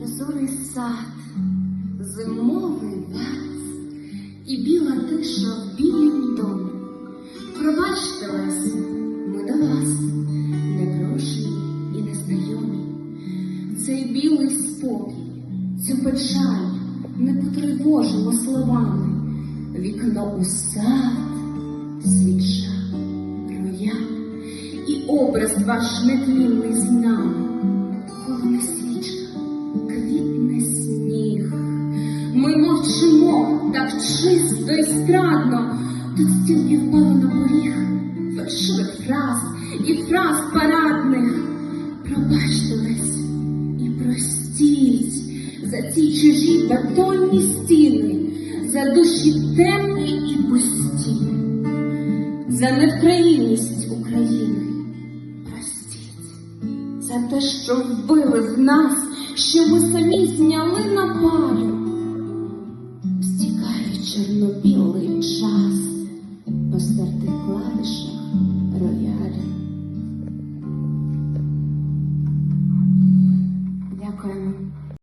прозорий сад, зимовий вальс і біла тиша в білім домі. Пробачте вас, ми до вас, непрошені і незнайомі. Цей білий спокій, цю печаль не потривожимо словами. Вікно у сад, свіча, рояль і образ ваш нетлінний з нами. Ми мовчимо так чисто і страдно. Тут стільки впало на поріг фальшивих фраз і фраз парадних. Пробачте Лесь і простіть за ці чужі бетонні стіни, за душі темні і пусті, за невкраїнність України. Простіть за те, що вбили в нас, що ми самі зняли чорно-білий